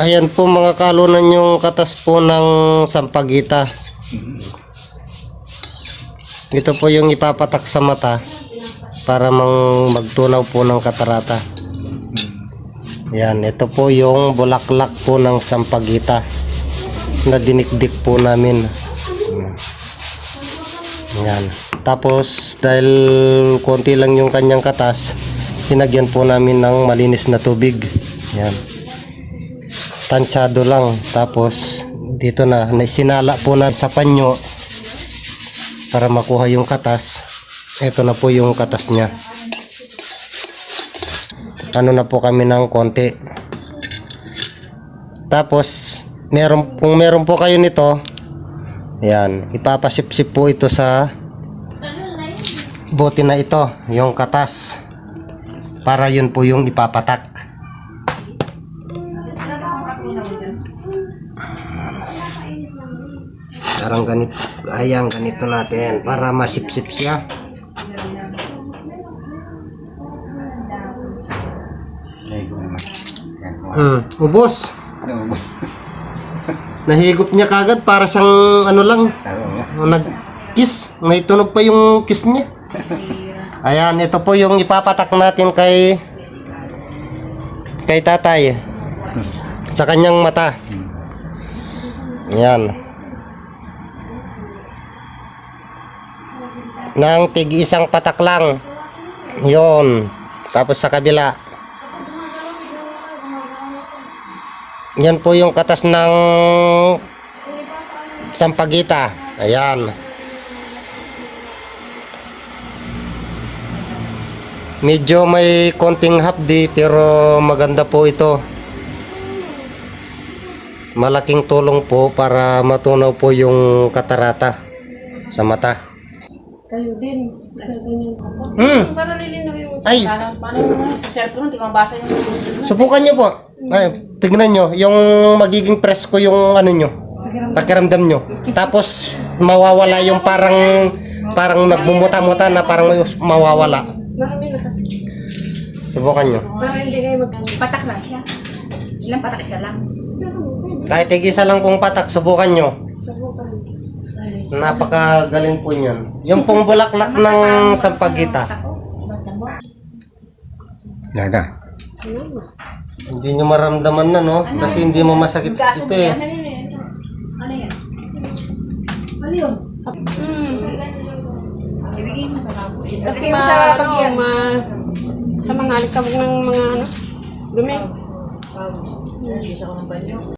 Ayan po mga kalunan yung katas po ng sampagita. Ito po yung ipapatak sa mata para mang magtunaw po ng katarata. Yan, ito po yung bulaklak po ng sampagita na dinikdik po namin. Yan. Tapos dahil konti lang yung kanyang katas, sinagyan po namin ng malinis na tubig. Yan. Tansyado lang. Tapos dito na, na sinala po na sa panyo para makuha yung katas. Ito na po yung katas niya. Ano na po kami ng konti. Tapos, meron, kung meron po kayo nito, yan, ipapasipsip po ito sa bote na ito, yung katas. Para yun po yung ipapatak. Parang ganito, ayan, ganito natin, para masipsip siya. Hmm, ubos. Oo. Nahigop niya kagad para siyang ano lang, Oo. nag-kiss. Naitunog pa yung kiss niya. Ayan, ito po yung ipapatak natin kay kay tatay. Sa kanyang mata. Ayan. Nang tig isang patak lang. Yon. Tapos sa kabila. Yan po yung katas ng sampagita. Ayan. Medyo may konting hapdi pero maganda po ito. Malaking tulong po para matunaw po yung katarata sa mata. Kayo din. Ganyan po. Hmm. Para lilinaw yung Ay. Paano, paano yung sa cellphone, hindi ko mabasa yung Subukan nyo po. Ay, tignan nyo yung magiging presko yung ano nyo. Pakiramdam nyo. Tapos mawawala yung parang parang nagmumuta-muta na parang mawawala. Marami na kasi. Subukan nyo. Para hindi kayo mag... Patak lang siya. Ilang patak isa lang? Kahit tig-isa lang pong patak, subukan nyo. Subukan. Napakagaling po niyan. Yung pong bulaklak ng sampagita. Lada. Hindi nyo maramdaman na, no? Kasi hindi mo masakit ito eh. Ano yan? Ano yan? Ano yun? Ibigay mo sa kabo. Kasi ma, sa ano, pagyan. ma, sa mga alikabok ng mga ano, dumi. Pawis. Isa ko ng banyo.